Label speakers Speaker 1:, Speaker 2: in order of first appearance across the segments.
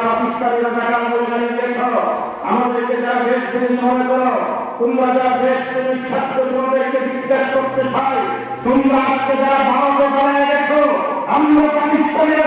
Speaker 1: পাকিস্তানিরা টাকা পয়সা দিয়েছ আমাদেরকে যারা করে মনে করো, তোমরা যারা ছাত্র তোমাদেরকে জিজ্ঞাসা করতে চাই তোমরা আজকে যারা ভারতে গেছো আমরা পাকিস্তানিরা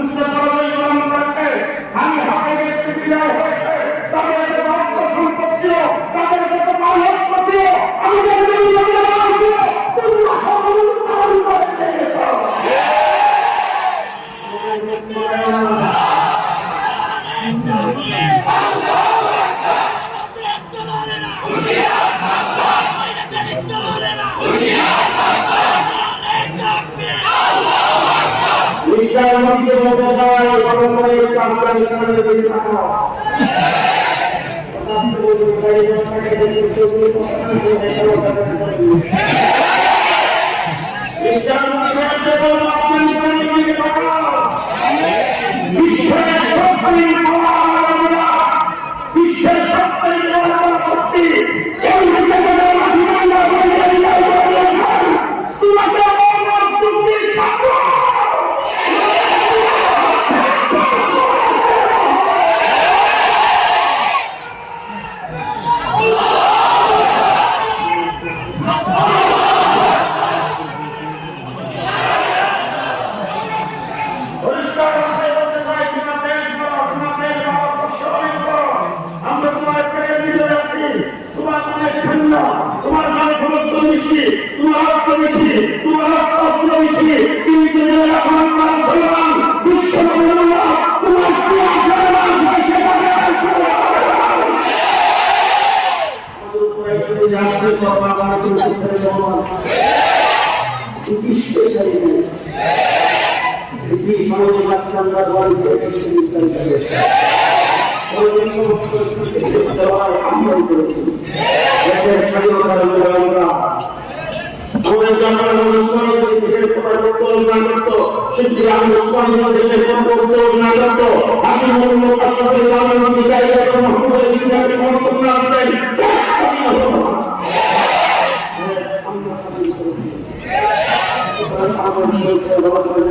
Speaker 1: ইসলাম মধ্যে বলতে হয় বড় করে আমরা ইসলামের দিকে তাকাও ইসলাম বলতে আপনার ইসলামের দিকে তাকাও বিশ্বের সবচেয়ে বিশ্বের সবচেয়ে শক্তি এই জগতের অধিকার বলে করেছি উপরে আমরা আমাদের জনগণ উসমানী দেশের কথা না করত সেটি আমি উসমানী দেশের কথা না করত আমি মূল্য পাশাপাশি জনগণ বিদায় এবং মোহাম্মদ ইসলামের সমর্থন না দিতেন আমরা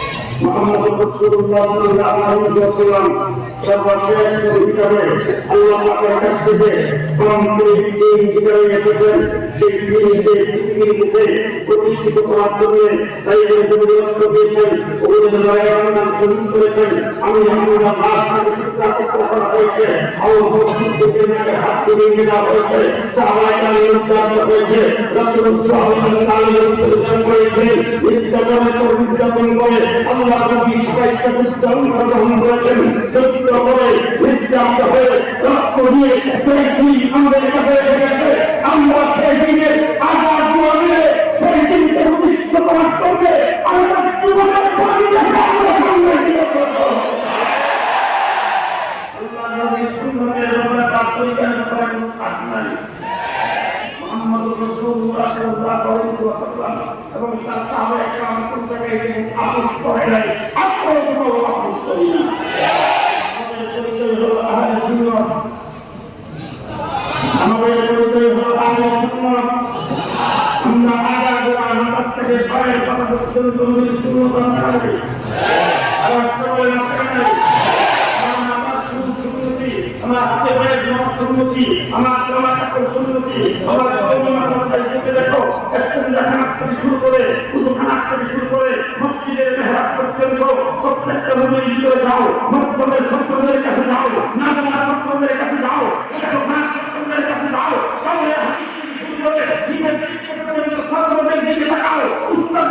Speaker 1: মোহাম্মদ রসুল্লাহ সর্বশেষ হিসাবে আল্লাহ পাকের কাছ থেকে ভিতরে এসেছেন। সেই দিনকে পৃথিবীর প্রতিষ্ঠিত করার জন্য তাই এর পরিবর্তন দিয়েছেন ওদের লড়াইয়ের নাম শহীদ করেছেন আমি আমরা লাশ থেকে করা হয়েছে আল্লাহ হাত তুলে নিয়ে দেওয়া হয়েছে সাহাবাই কালে উদ্যাপন হয়েছে রসুল সাহাবাই কালে উদ্যাপন করেছে উদ্যাপনের পর উদ্যাপন করে আল্লাহ নবী সবাইকে অংশগ্রহণ করেছেন চরিত্র করে নির্যাত হয়ে রক্ত দিয়ে সেই দিন আমাদের কাছে এসে গেছে এবং তার সামনে একটা অন্তর থেকে আপোষ করে নাই। করব আপোষ করি না আমাদের পরিচয় হলো আহারে সুন্নত আমাদের পরিচয় হলো আহারে সুন্নত আমরা আগা গোড়া মাথার সুন্নত আওয়াজ করে আমার শুধু সুন্নতি, আমার পায়ে জমা সুন্নতি, আমার জামা কাপড় সুন্নতি, আমার দেখো শুরু করে খানাত থেকে শুরু করে, মসজিদের মেহরাব পর্যন্ত প্রত্যেকটা নদীর ভিতরে যাও সত্যদের কাছে যাও না জানা কাছে যাও কাছে যাও তাহলে হাদিস শুরু করে দিকে তাকাও উস্তাদের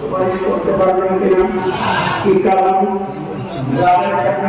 Speaker 1: সুপারিশ করতে পারবেন কিনা কি কারণ গ্রামের একটা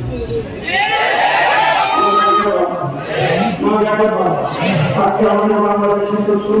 Speaker 1: ভাষা তোমার না আজকে আমাদের বাংলাদেশের তো সুন্দর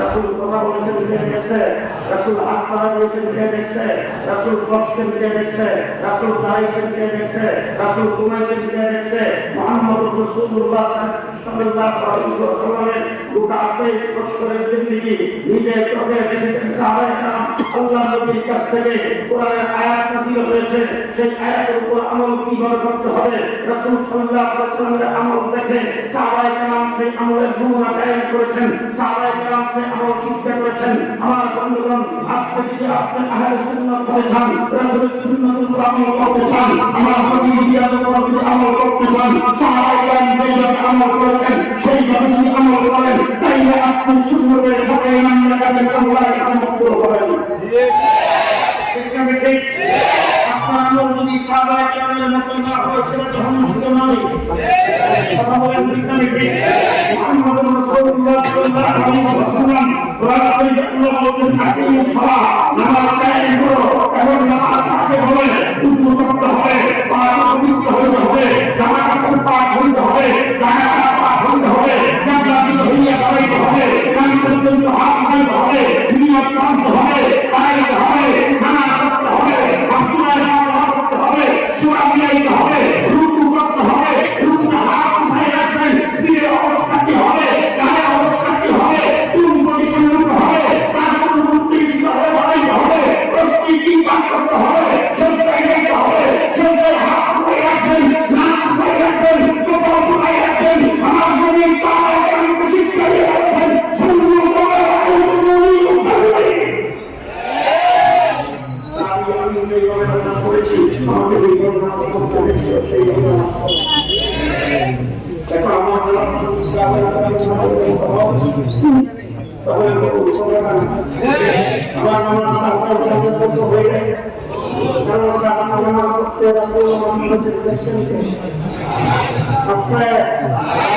Speaker 1: রাসুল কথা বলেছেন লিখে দেখছে? রাসুল হাত পাড়া দিয়েছেন লিখে দেখছে? রাসুল কষ্টে লিখে দেখছে? রাসুল দাঁড়িয়েছে লিখে দেখছে? রাসুল ঘুমাইছে লিখে দেখছে? মোহাম্মদ রসুল্লাহ সাল্লাল্লাহু আলাইহি ওয়াসাল্লামের গোটা আঠাইশ বছরের জিন্দগি নিজের চোখে দেখেছেন সাহাবায়ে কেরাম আল্লাহ নবীর কাছ থেকে কোরআনের আয়াত নাযিল হয়েছে। সেই আয়াতের উপর আমল কীভাবে করতে হবে? রাসূল সাল্লাল্লাহু আলাইহি ওয়াসাল্লামের আমল দেখে সাহাবায়ে কেরাম সেই আমলের নমুনা কায়েম করেছেন। সাহাবায়ে সেই আমল শিক্ষা করেছেন। আমার বন্ধুগণ আজকে যদি আপনি আহলে সুন্নাত হয়ে যান। রাসূলের সুন্নাতের উপর আমল করতে চান। আমার নবীর জিয়াদের উপর যদি আমল করতে চান। সাহাবায়ে যেভাবে আমল করেছেন সেইভাবে যদি আমল করেন। তাইলে আপনি সুন্নতের সাথে ইমান রাখাবেন আল্লাহর কাছে মুক্ত হবেন। ঠিক ঠিক আপনার আমল সাহাবায়ে কেরামের মতো না হয় সেটা হতে নয় কথা বলেন ঠিক না ঠিক মুহাম্মদুর রাসূলুল্লাহ সাল্লাল্লাহু আলাইহি ওয়াসাল্লাম কোরআনে আল্লাহ বলেন হাকিম সালাহ নামাজ কায়েম করো। এবং নামাজ পড়তে হবে উযু করতে হবে পাক আমার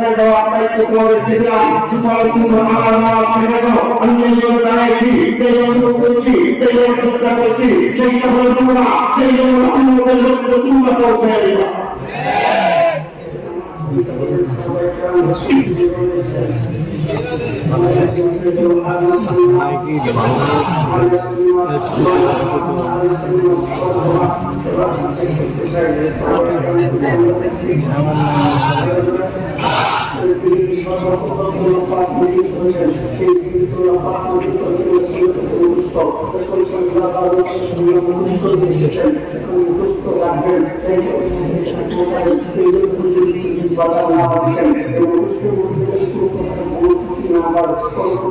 Speaker 1: শিক্ষা দিয়ে রাখবেন সুন্দর করে রাখবেন মুসলমান আমি আমি যে গবেষণা করেছি আমাকে এই গবেষণা করতে হয়েছে সেই গবেষণা এখন আমার আমার আমার সাথে হয়ে গেছে কারণ আমার নামাজ করতে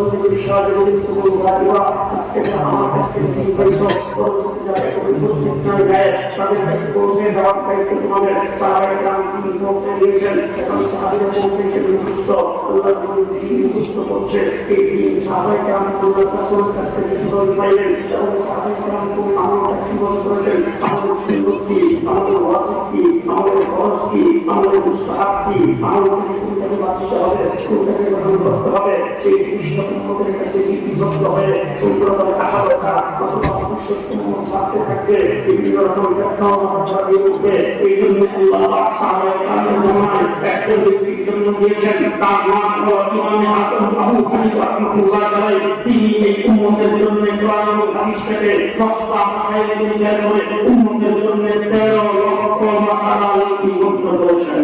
Speaker 1: ঈশ্বর এবং সকল ভাইরা এটা আমার কাছে এই উপস্থিত হয়ে যায়। তাদের কাছে পৌঁছে দেওয়ার দায়িত্ব তোমাদের। তারা ক্রান্তি লোককে আমাদের সুন্দর কি? আমাদের ওয়াজ আমাদের মুস্তাহাব কি? আমাদের কোনটাকে বাঁচতে হবে কোনটাকে গ্রহণ করতে হবে সেই জিনিসটা তোমাদের কাছে লিপিবদ্ধ হয়ে সুন্দরভাবে আসা দরকার অথবা ভবিষ্যৎ থাকতে থাকবে বিভিন্ন রকম ঘটনাও মাথা উঠবে এই জন্য আল্লাহ সাহায্য কারণে জানায় একজন ব্যক্তির জন্য দিয়েছেন তার নাম হলো ইমামে আদম আবু হানিফা রাহমাতুল্লাহ আলাইহি তিনি এই উম্মতের জন্য কোরআন এবং হাদিস থেকে সস্তা ভাষায় তৈরি করে উম্মতের জন্য তেরো লক্ষ মাসালা লিপিবদ্ধ করেছেন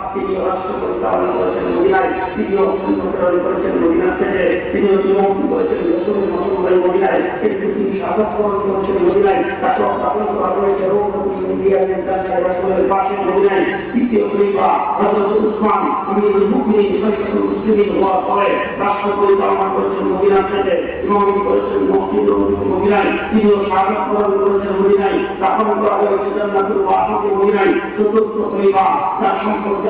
Speaker 1: তিনি রাষ্ট্র পরিচালনা করেছেন মদিনায়, তিনি অংশগ্রহণ করেছেন মদিনার থেকে, তিনি নিয়ম করেছেন রসুল মসুলাই মদিনায় কিন্তু তিনি শাসক করেছেন মদিনায় তাকে স্থাপন করা হয়েছে পরিচালনা মদিনা তার সম্পর্কে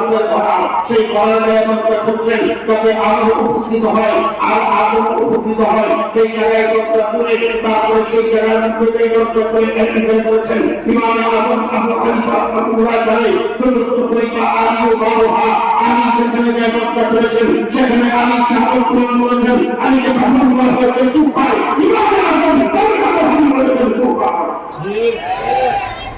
Speaker 1: সেই ঘরের একটা ঢুকছেন তবে আরও উপকৃত হয় আর করেছেন। করেছেন করেছেন।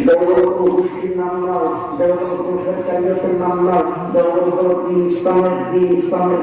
Speaker 1: পরিষ্কার দেওয়ার মুসলিম নাম নয় দেওয়ার সরকারিয়তের নাম নয় দিন ইসলামের দিন ইসলামের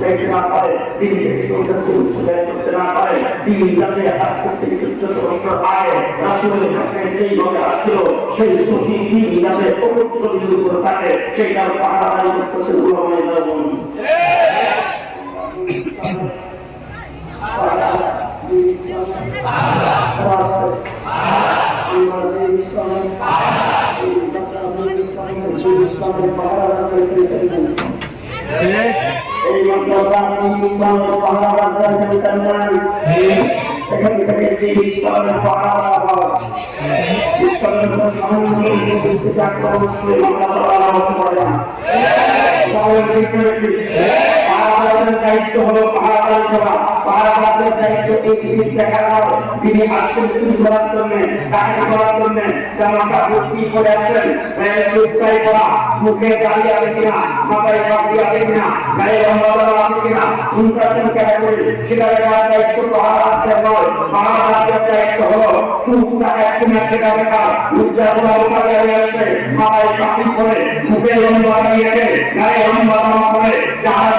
Speaker 1: দেখতে না পারে তিনি করতে না পারে তিনি যাতে আসছিল সেই এই মাদ্রাসা ইসলামের পাহাড়াদারি করতেন এখান থেকে যে ইসলামের পাহাড়াদার ইসলামের মুসলিম মাদ্রাসা পরামর্শ করে না তাহলে ঠিক পাহাড়াদারের দায়িত্ব হলো পাহাড়াদারি করা পাহাড়াদারের দায়িত্ব এই জিনিস দেখা দাও। তিনি আসছেন শুরু করার জন্য চাকরি করার জন্য জামাটা ভর্তি করে আসছেন। সুস্থায় করা মুখে দাঁড়িয়ে আছে কিনা, মাথায় পাখি আছে কিনা, গায়ে লম্বা আছে কিনা কোনটা ক্যাটাগরি সেটা দেখা পাখি করে, মুখে জামা পরে যাহারা